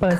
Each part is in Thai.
เปิ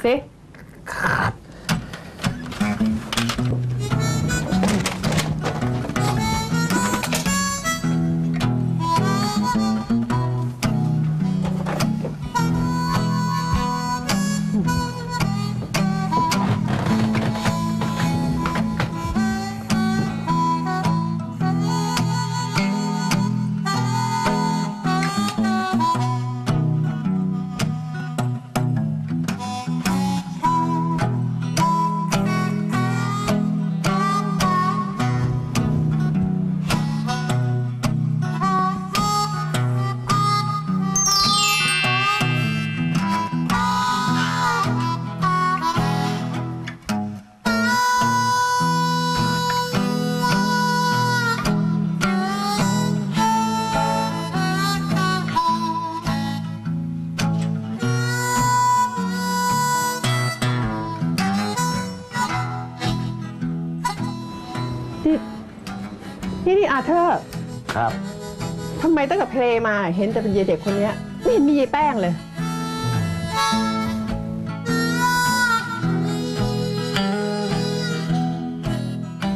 ลงมาเห็นแต่เป็นยายเด็กคนเนี้ยไม่เห็นมียายแป้งเลย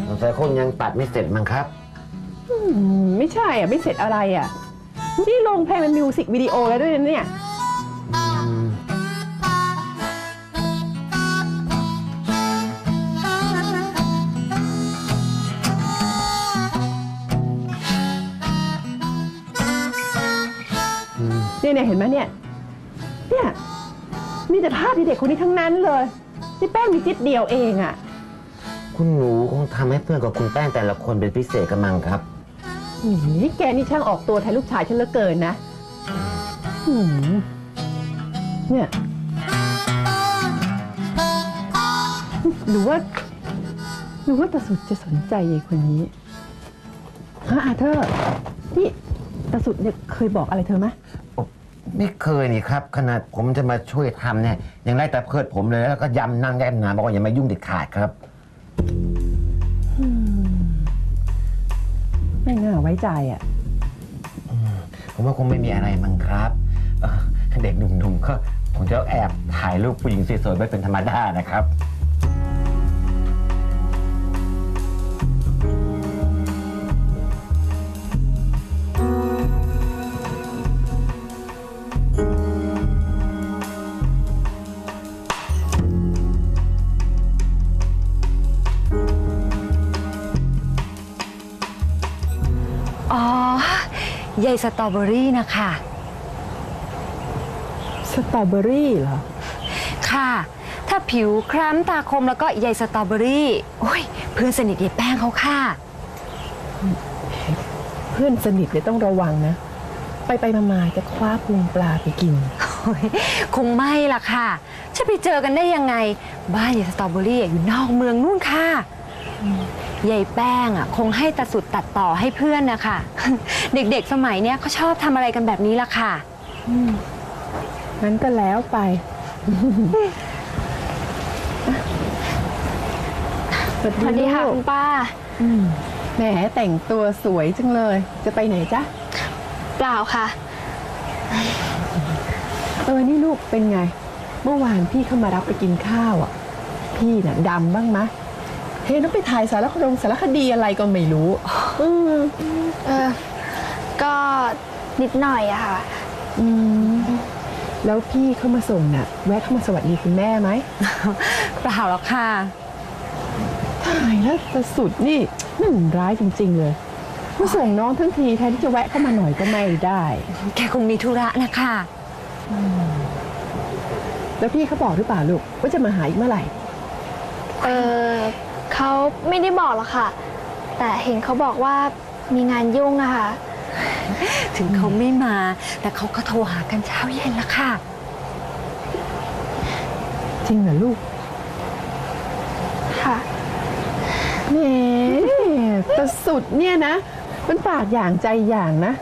สงสัยคงยังตัดไม่เสร็จมั้งครับ อืมไม่ใช่อะไม่เสร็จอะไรอะ นี่ลงเพลงเป็นมิวสิกวิดีโอแล้วด้วยนะเนี่ย เนี่ยเนี่ยเห็นไหมเนี่ย เนี่ย มีแต่ภาพเด็กคนนี้ทั้งนั้นเลยที่แป้งมีจิตเดียวเองอะคุณหนูคงทำให้เพื่อนกับคุณแป้งแต่ละคนเป็นพิเศษกันมั้งครับ หืมนี่แกนี่ช่างออกตัวแทนลูกชายฉันเหลือเกินนะหืมเนี่ย หรือว่า หรือว่าตาสุดจะสนใจยายคนนี้ฮะอาเธอร์นี่ตาสุดเนี่ยเคยบอกอะไรเธอไหม ไม่เคยนี่ครับ ขนาดผมจะมาช่วยทำเนี่ยยังไล่แต่เพิดผมเลยแล้วก็ย้ำนั่งแย้มหนาบอกว่าอย่ามายุ่งเด็ดขาดครับ ไม่น่าไว้ใจอะ ผมว่าคงไม่มีอะไรมั้งครับเอ่อเด็กหนุ่มๆก็คงจะแอบถ่ายรูปผู้หญิงสวยๆไว้เป็นธรรมดานะครับ ใยสตรอเบอรี่นะคะ สตรอเบอรี่เหรอ ค่ะ ถ้าผิวคล้ำตาคมแล้วก็ใยสตรอเบอรี่ โอ้ย เพื่อนสนิทยายแป้งเขาค่ะ เพื่อนสนิทเนี่ยต้องระวังนะ ไปไปๆมาๆจะคว้าพุงปลาไปกิน โอ้ยคงไม่ล่ะค่ะ จะไปเจอกันได้ยังไง บ้านยายสตรอเบอรี่อะอยู่นอกเมืองนู่นค่ะ ยายแป้งอะคงให้ตาสุดตัดต่อให้เพื่อนนะคะ เด็กๆสมัยเนี้ยเขาชอบทำอะไรกันแบบนี้ล่ะค่ะ งั้นก็แล้วไปสวัสสวัสดีค่ะลูกคุณป้า อืมแหมแต่งตัวสวยจังเลย จะไปไหนจ๊ะ เปล่าค่ะ เออ นี่ลูกเป็นไง เมื่อวานพี่เข้ามารับไปกินข้าวอะ พี่น่ะดำบ้างมะ เฮ้ยแล้วไปถ่ายสารคดงสารคดีอะไรก็ไม่รู้ อืมเออก็นิดหน่อยอะค่ะ อืมแล้วพี่เข้ามาส่งน่ะ แวะเข้ามาสวัสดีคุณแม่ไหมเปล่าหรอกค่ะตายแล้วแต่สุดนี่น่นร้ายจริง ๆ เลยมาส่งน้องทั้งทีแทนที่จะแวะเข้ามาหน่อยก็ไม่ได้ แกคงมีธุระนะคะแล้วพี่เขาบอกหรือเปล่าลูกว่าจะมาหาอีกเมื่อไหร่ เออ เขาไม่ได้บอกหรอกค่ะ แต่เห็นเขาบอกว่ามีงานยุ่งอะค่ะ ถึงเขาไม่มา แต่เขาก็โทรหากันเช้าเย็นละค่ะ จริงเหรอลูก ค่ะแหมแต่สุดเนี่ยนะ มันปากอย่างใจอย่างนะ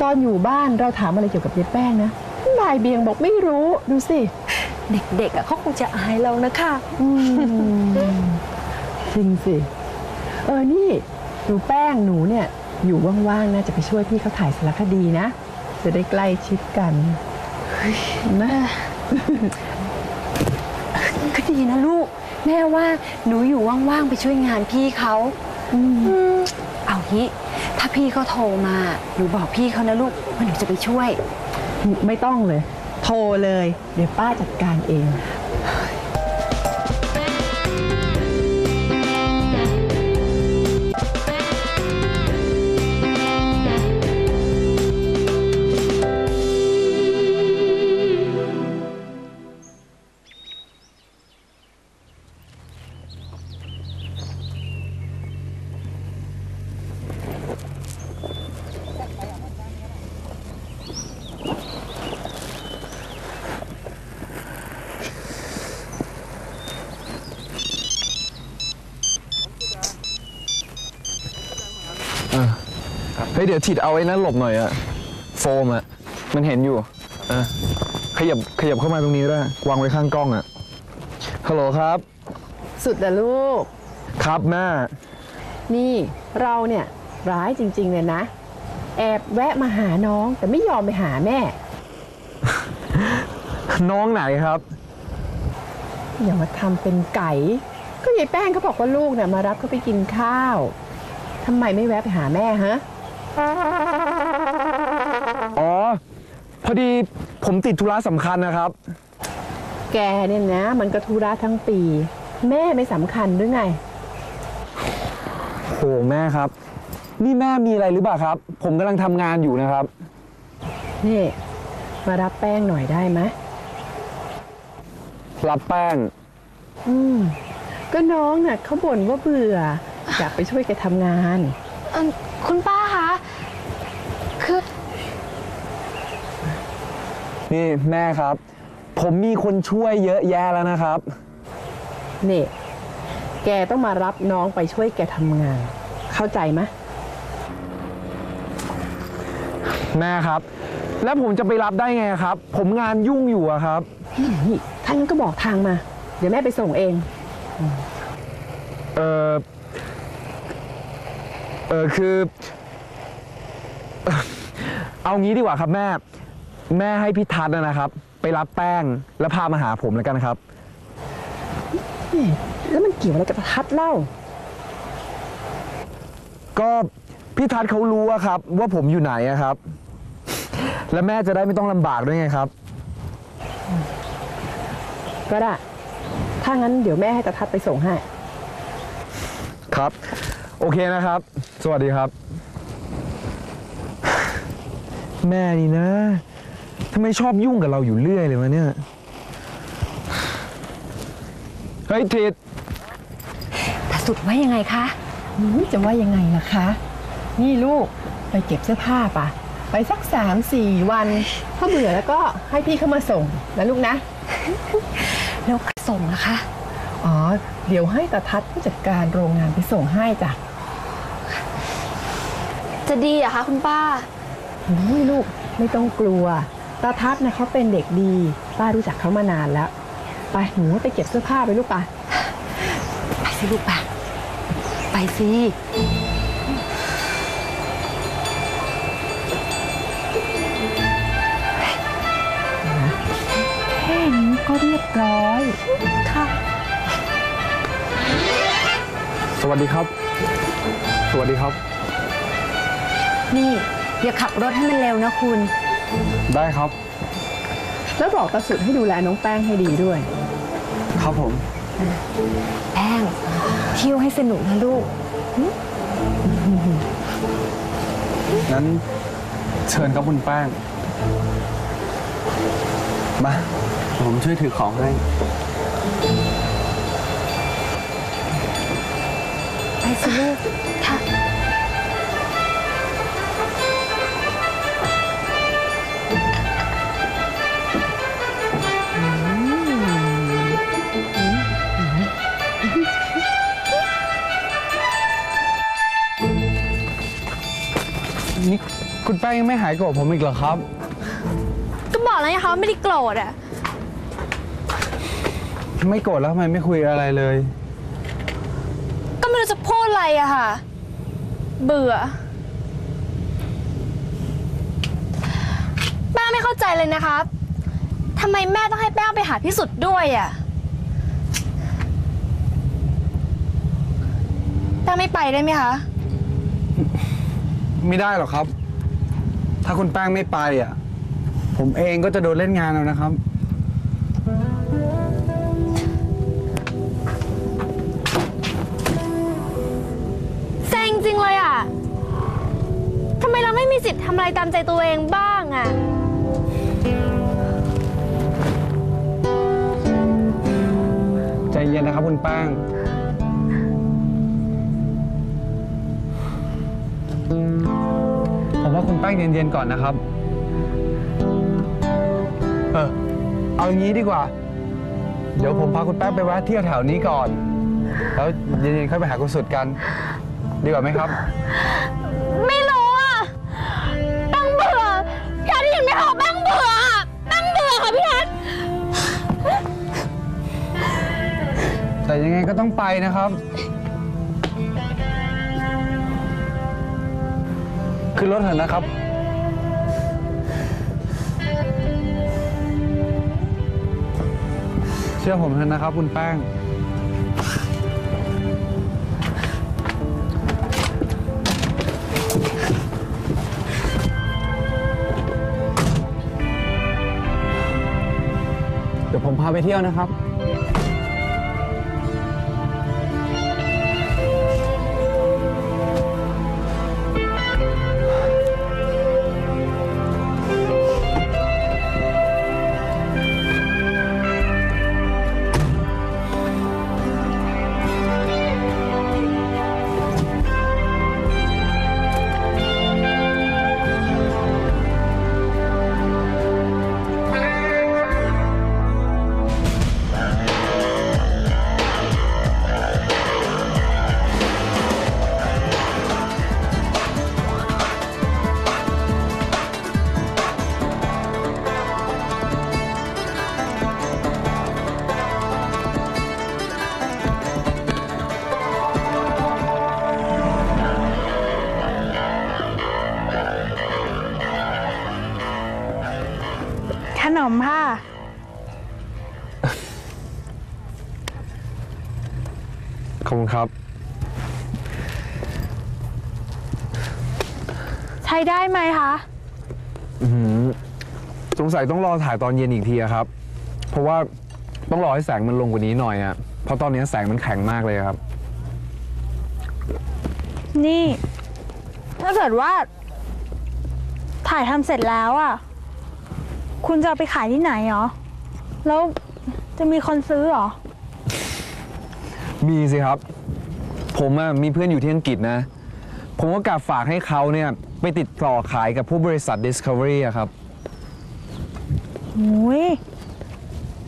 ตอนอยู่บ้านเราถามอะไรเกี่ยวกับยายแป้งนะลายเบียงบอกไม่รู้ดูสิ เด็กๆอะเขาคงจะอายเรานะคะ อืมจริงสิ เออนี่หนูแป้งหนูเนี่ย อยู่ว่างๆนะจะไปช่วยพี่เขาถ่ายสารคดีนะ จะได้ใกล้ชิดกันนะดีนะลูก แม่ว่าหนูอยู่ว่างๆไปช่วยงานพี่เขาอืมเอางี้ถ้าพี่เขาโทรมาหนูบอกพี่เขานะลูกว่าหนูจะไปช่วย ไม่ต้องเลย โทรเลย เดี๋ยวป้าจัดการเอง เฮ้ยเดี๋ยวถิดเอาไอ้นั้นหลบหน่อยอะโฟมอะมันเห็นอยู่อะขยับขยับเข้ามาตรงนี้ก็ได้วางไว้ข้างกล้องอะฮัลโหลครับ สุดละลูก ครับแม่นี่เราเนี่ยร้ายจริง ๆ เลยนะ แอบแวะมาหาน้องแต่ไม่ยอมไปหาแม่ น้องไหนครับ อย่ามาทำเป็นไก่ ก็ยายแป้งเขาบอกว่าลูกเนี่ยมารับเขาไปกินข้าวทำไมไม่แวะไปหาแม่ฮะ อ๋อ พอดีผมติดธุระสำคัญนะครับ แกเนี่ยนะ มันก็ธุระทั้งปี แม่ไม่สำคัญหรือไง โหแม่ครับ นี่แม่มีอะไรหรือเปล่าครับ ผมกำลังทำงานอยู่นะครับ นี่ มารับแป้งหน่อยได้ไหมรับแป้ง อืม ก็น้องน่ะเขาบ่นว่าเบื่อ อยากไปช่วยแกทำงาน เอิ่มคุณป้าคะ คือ นี่แม่ครับ ผมมีคนช่วยเยอะแยะแล้วนะครับ นี่ แกต้องมารับน้องไปช่วยแกทำงาน เข้าใจไหมแม่ครับ แล้วผมจะไปรับได้ไงครับ ผมงานยุ่งอยู่อะครับ นี่ท่านก็บอกทางมา เดี๋ยวแม่ไปส่งเอง เออเออคือ เอางี้ดีกว่าครับแม่ แม่ให้พี่ทัศน์นะครับ ไปรับแป้งแล้วพามาหาผมแล้วกันครับ นี่แล้วมันเกี่ยวอะไรกับทัดเล่า ก็พี่ทัศน์เขารู้อะครับ ว่าผมอยู่ไหนอะครับ และแม่จะได้ไม่ต้องลำบากด้วยไงครับ ก็ได้ ถ้างั้นเดี๋ยวแม่ให้ตาทัดไปส่งให้ ครับ โอเคนะครับ สวัสดีครับ แม่นี่นะ ทำไมชอบยุ่งกับเราอยู่เรื่อยเลยวะเนี่ย เฮ้ยทิดแต่สุดว่ายังไงคะอืมจะว่ายังไงล่ะคะ นี่ลูกไปเก็บเสื้อผ้าปะไปสักสามสี่วัน ถ้าเบื่อแล้วก็ให้พี่เข้ามาส่งนะลูกนะ แล้วส่งนะคะ อ๋อ เดี๋ยวให้ตาทัดผู้จัดการโรงงานไปส่งให้จ้ะจะดีเหรอคะคุณป้าอุ้ยลูกไม่ต้องกลัว ตาทัดนะเขาเป็นเด็กดีป้ารู้จักเขามานานแล้วไปหนูไปเก็บเสื้อผ้าไปลูกไปไปสิลูกไปไปสิแค่นี้ก็เรียบร้อยค่ะ สวัสดีครับ สวัสดีครับ นี่อย่าขับรถให้มันเร็วนะคุณ ได้ครับ แล้วบอกตาสุดให้ดูแลน้องแป้งให้ดีด้วย ครับผม แป้งเที่ยวให้สนุกนะลูก งั้นเชิญครับคุณแป้ง มา ผมช่วยถือของให้ ไปสิลูกค่ะ คุณแป้งยังไม่หายโกรธผมอีกเหรอครับ ก็บอกแล้วนะคะว่าไม่ได้โกรธอะไม่โกรธแล้วทำไมไม่คุยอะไรเลย ก็ไม่รู้จะพูดอะไรอะค่ะ เบื่อ แม่ไม่เข้าใจเลยนะครับทำไมแม่ต้องให้แป้งไปหาพี่สุดด้วยอะแป้งไม่ไปได้ไหมคะ ไม่ได้หรอกครับ ถ้าคุณแป้งไม่ไปอะ ผมเองก็จะโดนเล่นงานแล้วนะครับ เซ็งจริงเลยอะทำไมเราไม่มีสิทธิ์ทำอะไรตามใจตัวเองบ้างอะ ใจเย็นนะครับคุณแป้ง ว่าคุณแป้งเย็นๆก่อนนะครับ เออ เอางี้ดีกว่า เดี๋ยวผมพาคุณแป้งไปแวะเที่ยวแถวนี้ก่อน แล้วเย็นๆค่อยไปหาคุณสุดกัน ดีกว่าไหมครับ ไม่รู้อะตั้งเบื่อพี่ทัศน์ได้ยินไหมคะตั้งเบื่ออะตั้งเบื่อค่ะพี่ทัศน์แต่ยังไงก็ต้องไปนะครับ ขึ้นรถเถอะนะครับ เชื่อผมเถอะนะครับ คุณแป้ง เดี๋ยวผมพาไปเที่ยวนะครับ ขนมค่ะ ขอบคุณครับ ใช้ได้ไหมคะ อื้อหือสงสัยต้องรอถ่ายตอนเย็นอีกทีอะครับ เพราะว่าต้องรอให้แสงมันลงกว่านี้หน่อยอะเพราะตอนนี้แสงมันแข็งมากเลยครับ นี่ ถ้าเกิดว่า ถ่ายทำเสร็จแล้วอะ คุณจะเอาไปขายที่ไหนเหรอ แล้วจะมีคนซื้อเหรอ มีสิครับ ผมอะมีเพื่อนอยู่ที่อังกฤษนะ ผมก็กะฝากให้เขาเนี่ย ไปติดต่อขายกับผู้บริษัท Discovery อะครับโอ้ย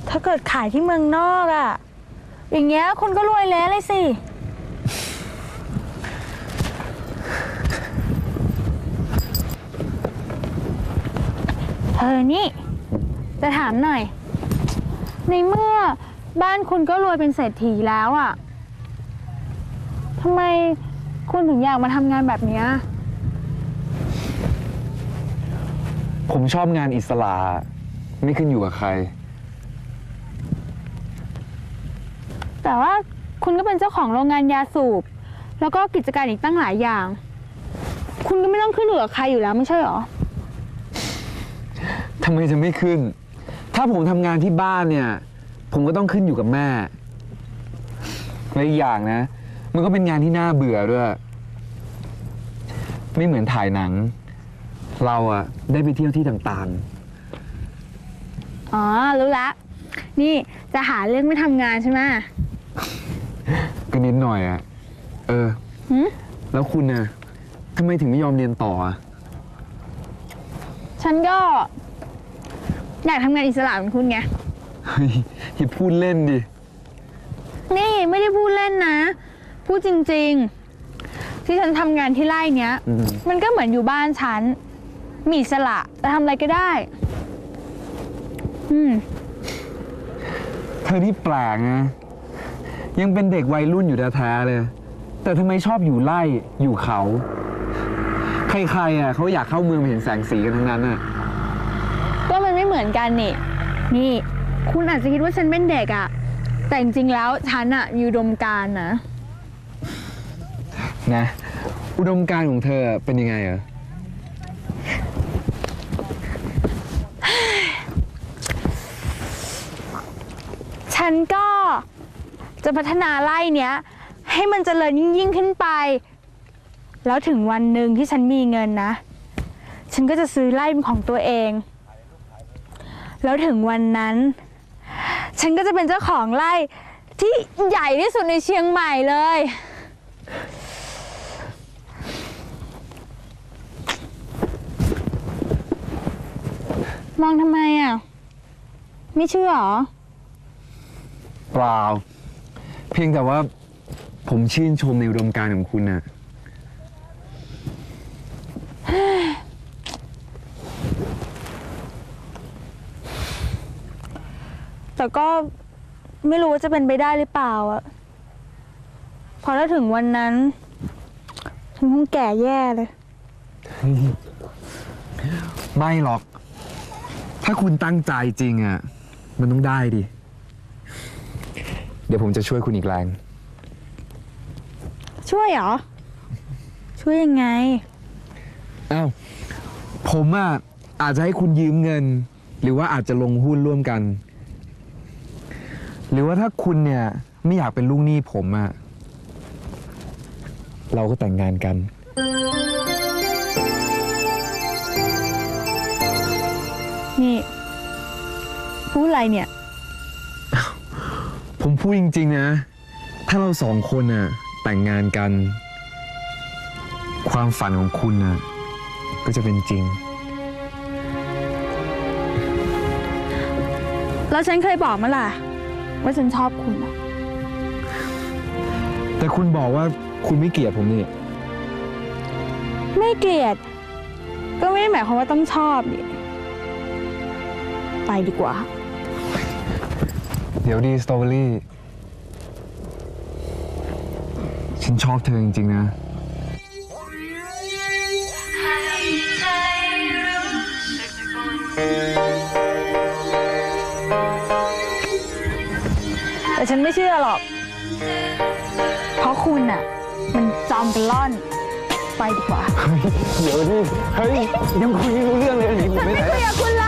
ถ้าเกิดขายที่เมืองนอกอะ่ะอย่างเงี้ยคนก็รวยแล้วเลยสิเออนี่ จะถามหน่อย ในเมื่อบ้านคุณก็รวยเป็นเศรษฐีแล้วอะ่ะทำไมคุณถึงอยากมาทำงานแบบเนี้ยผมชอบงานอิสระไม่ขึ้นอยู่กับใคร แต่ว่าคุณก็เป็นเจ้าของโรงงานยาสูบ แล้วก็กิจการอีกตั้งหลายอย่าง คุณก็ไม่ต้องขึ้นอยู่กับใครอยู่แล้วไม่ใช่หรอ ทำไมจะไม่ขึ้น ถ้าผมทำงานที่บ้านเนี่ย ผมก็ต้องขึ้นอยู่กับแม่และอีกอย่างนะ มันก็เป็นงานที่น่าเบื่อด้วย ไม่เหมือนถ่ายหนัง เราอะได้ไปเที่ยวที่ต่างอ๋อ รู้ละ นี่จะหาเรื่องไม่ทำงานใช่ไหมๆ ก็นิดหน่อยอะเออหืมแล้วคุณน่ะทำไมถึงไม่ยอมเรียนต่ออะฉันก็ อยากทำงานอิสระเหมือนคุณไง เฮ้ยอย่าพูดเล่นดิ นี่ไม่ได้พูดเล่นนะ พูดจริง ๆ ที่ฉันทำงานที่ไร่เนี้ย อืม มันก็เหมือนอยู่บ้านฉัน มีอิสระจะทำอะไรก็ได้ อืม เธอที่แปลกนะ ยังเป็นเด็กวัยรุ่นอยู่แท้ๆเลย แต่ทำไมชอบอยู่ไร่อยู่เขา ใครๆอะเขาอยากเข้าเมืองมาเห็นแสงสีกันทั้งนั้นอะก็ มันไม่เหมือนกันนี่ นี่ คุณอาจจะคิดว่าฉันเป็นเด็กอะแต่จริงๆแล้วฉันอะมีอุดมการณ์นะ นะ อุดมการณ์ของเธอเป็นยังไงเหรอ ฉันก็จะพัฒนาไร่เนี้ย ให้มันเจริญยิ่งยิ่งขึ้นไป แล้วถึงวันหนึ่งที่ฉันมีเงินนะ ฉันก็จะซื้อไร่เป็นของตัวเอง แล้วถึงวันนั้น ฉันก็จะเป็นเจ้าของไร่ที่ใหญ่ที่สุดในเชียงใหม่เลย มองทำไมอะ ไม่เชื่อหรอ เปล่า เพียงแต่ว่าผมชื่นชมในอุดมการณ์ของคุณน่ะ แต่ก็ไม่รู้ว่าจะเป็นไปได้หรือเปล่าอะเพอถ้าถึงวันนั้นฉันคงแก่แย่เลย ไม่หรอก ถ้าคุณตั้งใจจริงอะมันต้องได้ดิ เดี๋ยวผมจะช่วยคุณอีกแรง ช่วยเหรอ ช่วยยังไงอ้าวผมอะอาจจะให้คุณยืมเงิน หรือว่าอาจจะลงหุ้นร่วมกัน หรือว่าถ้าคุณเนี่ยไม่อยากเป็นลูกหนี้ผมอะเราก็แต่งงานกัน นี่ พูดอะไรเนี่ย ผมพูดจริง ๆ นะ ถ้าเราสองคนน่ะแต่งงานกัน ความฝันของคุณน่ะก็จะเป็นจริง แล้วฉันเคยบอกมาล่ะ ว่าฉันชอบคุณอะแต่คุณบอกว่าคุณไม่เกลียดผมนี่ ไม่เกลียด ก็ไม่ได้หมายความว่าต้องชอบดิไปดีกว่า เดี๋ยวดีสตรอเบอรี่ ฉันชอบเธอจริง ๆ นะ แต่ฉันไม่เชื่อหรอก เพราะคุณอะมันจอมเป็นล่อน ไปดีกว่า เดี๋ยวดิเฮ้ยยังคุยไม่รู้เรื่องเลยหนีผมไม่ไหนไม่คุยกับคุณแล้ว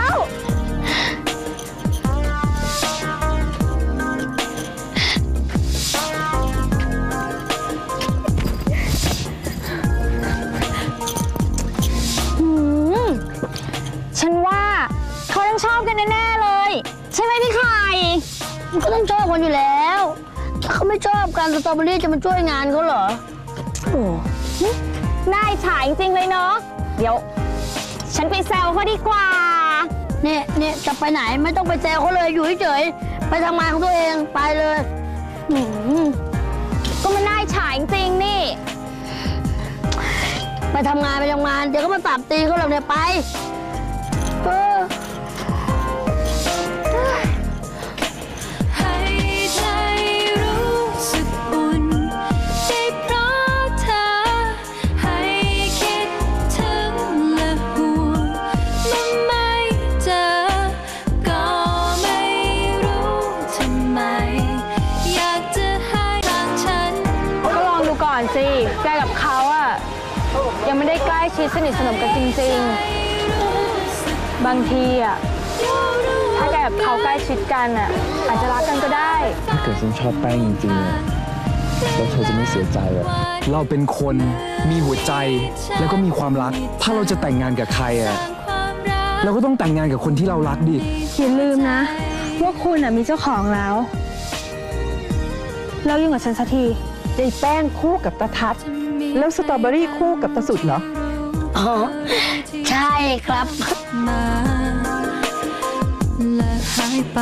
สตรอเบอรี่จะมาช่วยงานเขาเหรอโอ้น่าอิจฉาจริงๆเลยเนาะ เดี๋ยว ฉันไปแซวเขาดีกว่า เนี่ยเนี่ยจะไปไหนไม่ต้องไปแซวเขาเลยอยู่เฉยๆไปทำงานของตัวเองไปเลยหืมก็มันน่าอิจฉาจริงๆนี่ ไปทำงานไปทำงาน เดี๋ยวก็มาตับตีเขาหรอกเนี่ยไป สนิทสนมกันจริง ๆ บางทีอะถ้าแกกับเขาใกล้ชิดกันอะอาจจะรักกันก็ได้ ถ้าเกิดฉันชอบแป้งจริงๆอะแล้วเธอจะไม่เสียใจอะเราเป็นคนมีหัวใจแล้วก็มีความรัก ถ้าเราจะแต่งงานกับใครอะเราก็ต้องแต่งงานกับคนที่เรารักดิอย่าลืมนะ ว่าคุณอะมีเจ้าของแล้ว แล้วยุ่งกับฉันสักทียายแป้งคู่กับตาทัศน์แล้วสตรอเบอรี่คู่กับตาสุดเหรอ อ๋อ ใช่ครับมาและหายไป